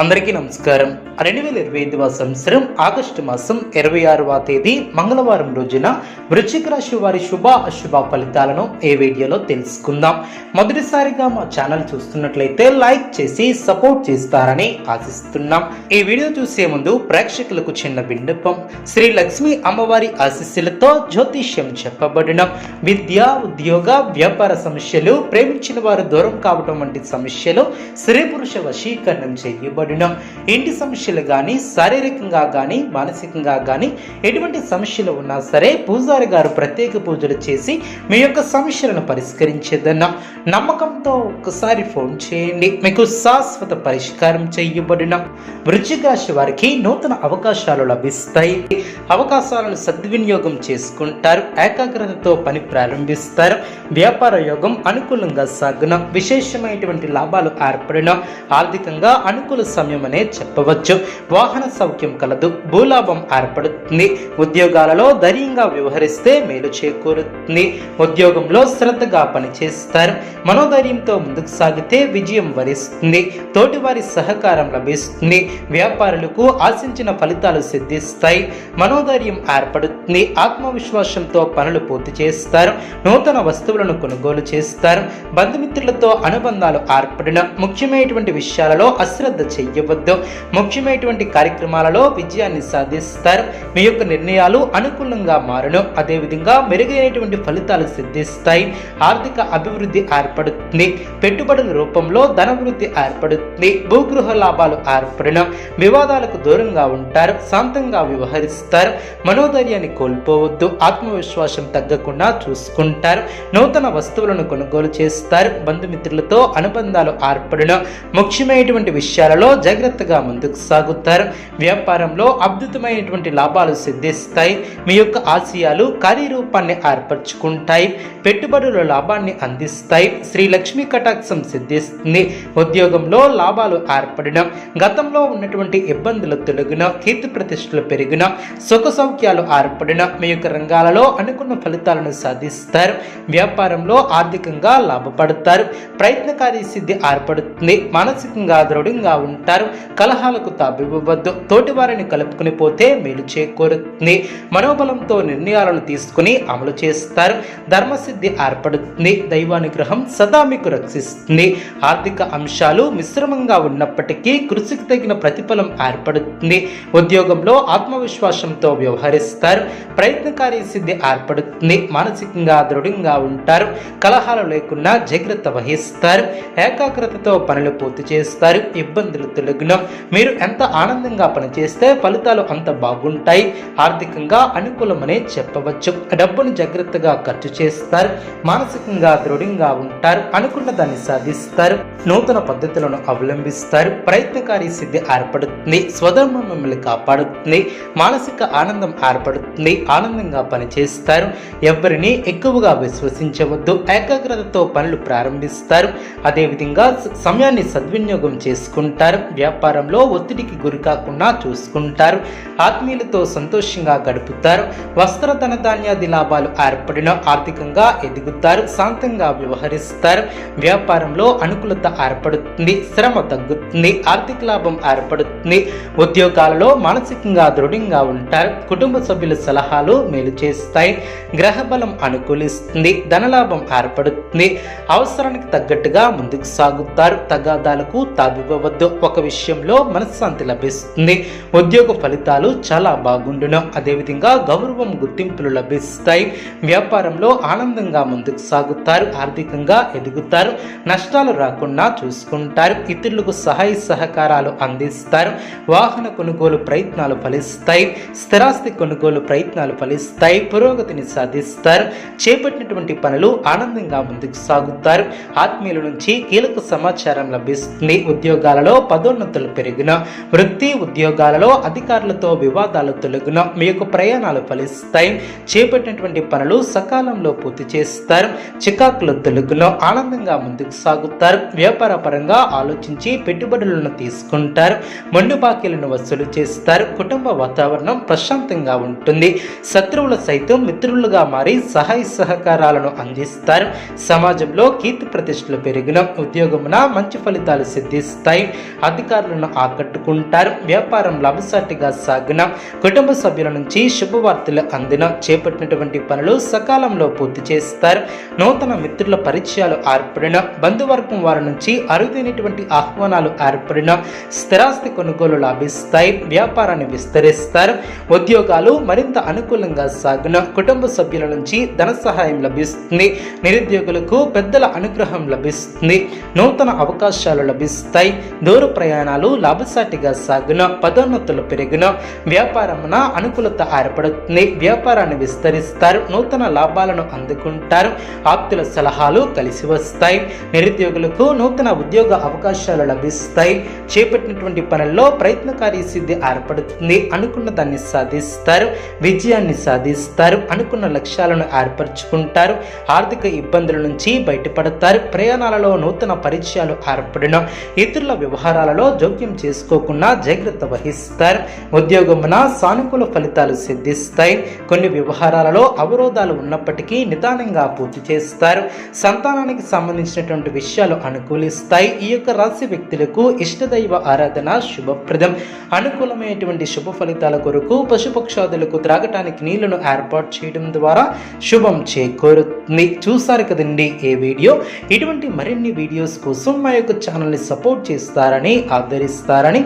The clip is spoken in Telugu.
అందరికీ నమస్కారం. రెండు వేల ఇరవై ఐదవ సంవత్సరం ఆగస్టు మాసం ఇరవై ఆరవ తేదీ మంగళవారం రోజున వృశ్చిక రాశి వారి శుభ అశుభ ఫలితాలను ఏ వీడియోలో తెలుసుకుందాం. మొదటిసారిగా మా ఛానల్ చూస్తున్నట్లయితే లైక్ చేసి సపోర్ట్ చేస్తారని ఆశిస్తున్నాం. ఈ వీడియో చూసే ముందు ప్రేక్షకులకు చిన్న విన్నపం. శ్రీ లక్ష్మి అమ్మవారి ఆశీస్సులతో జ్యోతిష్యం చెప్పబడిన విద్య ఉద్యోగ వ్యాపార సమస్యలు ప్రేమించిన వారు దూరం కావటం వంటి సమస్యలు స్త్రీ పురుష వశీకరణం చేయబడిన ఇంటి సమస్యలు కానీ శారీరకంగా కానీ మానసికంగా కానీ ఎటువంటి సమస్యలు ఉన్నా సరే పూజారి గారు ప్రత్యేక పూజలు చేసి మీ యొక్క సమస్యలను పరిష్కరించేదన్న. నమ్మకంతో ఒక్కసారి ఫోన్ చేయండి. మీకు శాశ్వత పరిష్కారం చేయబడిన. వృశ్చిక రాశి వారికి నూతన అవకాశాలు లభిస్తాయి. అవకాశాలను సద్వినియోగం చేసుకుంటారు. ఏకాగ్రతతో పని ప్రారంభిస్తారు. వ్యాపార యోగం అనుకూలంగా సాగున. విశేషమైనటువంటి లాభాలు ఏర్పడిన. ఆర్థికంగా అనుకూల సమయమనే చెప్పవచ్చు. వాహన సౌఖ్యం కలదు భూలాభం ఏర్పడుతుంది. ఉద్యోగాలలో ధైర్యంగా వ్యవహరిస్తే మేలు చేకూరుతుంది. ఉద్యోగంలో శ్రద్ధగా పనిచేస్తారు. మనోధైర్యంతో ముందుకు సాగితే విజయం వరిస్తుంది. తోటివారి సహకారం లభిస్తుంది. వ్యాపారులకు ఆశించిన ఫలితాలు సిద్ధిస్తాయి. మనోధైర్యం ఏర్పడుతుంది. ఆత్మవిశ్వాసంతో పనులు పూర్తి చేస్తారు. నూతన వస్తువులను కొనుగోలు చేస్తారు. బంధుమిత్రులతో అనుబంధాలు ఏర్పడిన ముఖ్యమైనటువంటి విషయాలలో అశ్రద్ధ చెయ్యవద్దు ముఖ్యమైనటువంటి కార్యక్రమాలలో విజయాన్ని సాధిస్తారు. మీ యొక్క నిర్ణయాలు అనుకూలంగా మారును. అదేవిధంగా మెరుగైనటువంటి ఫలితాలు సిద్ధిస్తాయి. ఆర్థిక అభివృద్ధి ఏర్పడుతుంది. పెట్టుబడుల రూపంలో ధనవృద్ధి ఏర్పడుతుంది. భూగృహ లాభాలు ఏర్పడడం వివాదాలకు దూరంగా ఉంటారు. శాంతంగా వ్యవహరిస్తారు. మనోధైర్యాన్ని కోల్పోవద్దు. ఆత్మవిశ్వాసం తగ్గకుండా చూసుకుంటారు. నూతన వస్తువులను కొనుగోలు చేస్తారు. బంధుమిత్రులతో అనుబంధాలు ఏర్పడడం ముఖ్యమైనటువంటి విషయాలలో జాగ్రత్తగా ముందుకు సాగుతారు. వ్యాపారంలో అద్భుతమైనటువంటి లాభాలు సిద్ధిస్తాయి. మీ యొక్క ఆశయాలు కార్యరూపాన్ని ఏర్పరచుకుంటాయి. పెట్టుబడుల లాభాన్ని అందిస్తాయి. శ్రీ లక్ష్మీ కటాక్షం సిద్ధిస్తుంది. ఉద్యోగంలో లాభాలు ఏర్పడడం గతంలో ఉన్నటువంటి ఇబ్బందులు తొలగిన కీర్తి ప్రతిష్టలు పెరిగిన సుఖ సౌఖ్యాలు ఏర్పడిన మీ యొక్క రంగాలలో అనుకున్న ఫలితాలను సాధిస్తారు. వ్యాపారంలో ఆర్థికంగా లాభపడతారు. ప్రయత్నకారి సిద్ధి ఏర్పడుతుంది. మానసికంగా దృఢంగా ఉంటారు కలహాలకు తాబివ్వద్దు తోటి వారిని కలుపుకుని పోతే మేలు చేకూరుతుంది. మనోబలంతో నిర్ణయాలను తీసుకుని అమలు చేస్తారు. ధర్మసిద్ధి ఏర్పడుతుంది. దైవానుగ్రహం సదా మీకు రక్షిస్తుంది. ఆర్థిక అంశాలు మిశ్రమంగా ఉన్నప్పటికీ కృషికి తగిన ప్రతిఫలం ఏర్పడుతుంది. ఉద్యోగంలో ఆత్మవిశ్వాసంతో వ్యవహరిస్తారు. ప్రయత్నకారి సిద్ధి ఏర్పడుతుంది. మానసికంగా దృఢంగా ఉంటారు. కలహాలు లేకుండా జాగ్రత్త వహిస్తారు. ఏకాగ్రతతో పనులు పూర్తి చేస్తారు. ఇబ్బందులు తొలగిన మీరు ఎంత ఆనందంగా పనిచేస్తే ఫలితాలు అంత బాగుంటాయి. ఆర్థికంగా అనుకూలమనే చెప్పవచ్చు. డబ్బును జాగ్రత్తగా ఖర్చు చేస్తారు. మానసికంగా దృఢంగా ఉంటారు. అనుకున్న దాన్ని సాధిస్తారు. నూతన పద్ధతులను అవలంబిస్తారు. ప్రయత్నకారి సిద్ధి ఏర్పడుతుంది. స్వధర్మం మిమ్మల్ని కాపాడుతుంది. మానసిక ఆనందం ఏర్పడుతుంది. ఆనందంగా పనిచేస్తారు. ఎవరిని ఎక్కువగా విశ్వసించవద్దు. ఏకాగ్రతతో పనులు ప్రారంభిస్తారు. అదేవిధంగా సమయాన్ని సద్వినియోగం చేసుకుంటారు. వ్యాపారంలో ఒత్తిడికి గురికాకుండా చూసుకుంటారు. ఆత్మీయులతో సంతోషంగా గడుపుతారు. వస్త్ర ధన ధాన్యాది లాభాలు ఏర్పడిన ఆర్థికంగా ఎదుగుతారు శాంతంగా వ్యవహరిస్తారు. వ్యాపారంలో అనుకూలత ఏర్పడుతుంది శ్రమ తగ్గుతుంది ఆర్థిక లాభం ఏర్పడుతుంది. ఉద్యోగాలలో మానసికంగా దృఢంగా ఉంటారు. కుటుంబ సభ్యుల సలహాలు మేలు చేస్తాయి. గ్రహ బలం అనుకూలిస్తుంది ధనలాభం ఏర్పడుతుంది. అవసరానికి తగ్గట్టుగా ముందుకు సాగుతారు. తగాదాలకు తావివ్వవద్దు. ఒక విషయంలో మనశ్శాంతి లభిస్తుంది. ఉద్యోగ ఫలితాలు చాలా బాగుండును. అదేవిధంగా గౌరవం గుర్తింపులు లభిస్తాయి. వ్యాపారంలో ఆనందంగా ముందుకు సాగుతారు. ఆర్థికంగా ఎదుగుతారు. నష్టాలు రాకుండా చూసుకుంటారు. ఇతరులకు సహాయ సహకారాలు అందిస్తారు. వాహన కొనుగోలు ప్రయత్నాలు ఫలిస్తాయి. స్థిరాస్తి కొనుగోలు ప్రయత్నాలు ఫలిస్తాయి. పురోగతిని సాధిస్తారు. చేపట్టినటువంటి పనులు ఆనందంగా ముందుకు సాగుతారు. ఆత్మీయుల నుంచి కీలక సమాచారం లభిస్తుంది. ఉద్యోగాలలో పదోన్నతులు పెరిగిన వృత్తి ఉద్యోగాలలో అధికారులతో వివాదాలు తొలగిన మీ యొక్క ప్రయాణాలు ఫలిస్తాయి. చేపట్టినటువంటి పనులు సకాలంలో పూర్తి చేస్తారు. చికాకులు తొలగిన ఆనందంగా ముందుకు సాగుతారు. వ్యాపార పరంగా ఆలోచించి పెట్టుబడులను తీసుకుంటారు. మొండు బాకీలను వసూలు చేస్తారు. కుటుంబ వాతావరణం ప్రశాంతంగా ఉంటుంది. శత్రువులు సైతం మిత్రులుగా మారి సహాయ సహకారాలను అందిస్తారు. సమాజంలో కీర్తి ప్రతిష్టలు పెరిగిన ఉద్యోగమున మంచి ఫలితాలు సిద్ధిస్తాయి. అధికారులను ఆకట్టుకుంటారు. వ్యాపారం లాభసాటిగా సాగిన కుటుంబ సభ్యుల నుంచి శుభవార్తలు అందిన చేపట్టినటువంటి పనులు సకాలంలో పూర్తి చేస్తారు. నూతన మిత్రుల పరిచయాలు ఏర్పడిన బంధువర్గం వారి నుంచి అరుదైనటువంటి ఆహ్వానాలు ఏర్పడిన స్థిరాస్తి కొనుగోలు లాభిస్తాయి. వ్యాపారాన్ని విస్తరిస్తారు. ఉద్యోగాలు మరింత అనుకూలంగా సాగిన కుటుంబ సభ్యుల నుంచి ధన సహాయం లభిస్తుంది. నిరుద్యోగులకు పెద్దల అనుగ్రహం లభిస్తుంది. నూతన అవకాశాలు లభిస్తాయి. దూర ప్రయాణాలు లాభసాటిగా సాగున పదోన్నతులు పెరిగిన. వ్యాపారమున అనుకూలత ఏర్పడుతుంది. వ్యాపారాన్ని విస్తరిస్తారు నూతన లాభాలను అందుకుంటారు. ఆప్తుల సలహాలు కలిసి వస్తాయి. నిరుద్యోగులకు నూతన ఉద్యోగ అవకాశాలు లభిస్తాయి. చేపట్టినటువంటి పనుల్లో ప్రయత్నకారి సిద్ధి ఏర్పడుతుంది. అనుకున్న దాన్ని సాధిస్తారు విజయాన్ని సాధిస్తారు అనుకున్న లక్ష్యాలను ఏర్పరచుకుంటారు. ఆర్థిక ఇబ్బందుల నుంచి బయటపడతారు. ప్రయాణాలలో నూతన పరిచయాలు ఏర్పడిన. ఇతరుల వ్యవహారాలలో జోక్యం చేసుకోకుండా జాగ్రత్త వహిస్తారు. ఉద్యోగమున సానుకూల ఫలితాలు సిద్ధిస్తాయి. కొన్ని వ్యవహారాలలో అవరోధాలు ఉన్నప్పటికీ నిదానంగా పూర్తి చేస్తారు. సంతానానికి సంబంధించినటువంటి విషయాలు అనుకూలిస్తాయి. ఈ యొక్క రాశి వ్యక్తులకు ఇష్టదైవ ఆరాధన శుభప్రదం. అనుకూలమైనటువంటి శుభ ఫలితాల కొరకు పశుపక్షాదులకు త్రాగటానికి నీళ్ళను ఏర్పాటు చేయడం ద్వారా శుభం చేకూరుతుంది. చూసారు కదండి ఏ వీడియో? ఇటువంటి మరిన్ని వీడియోస్ కోసం మా యొక్క ఛానల్ని సపోర్ట్ చేస్తారని ఆదరిస్తారని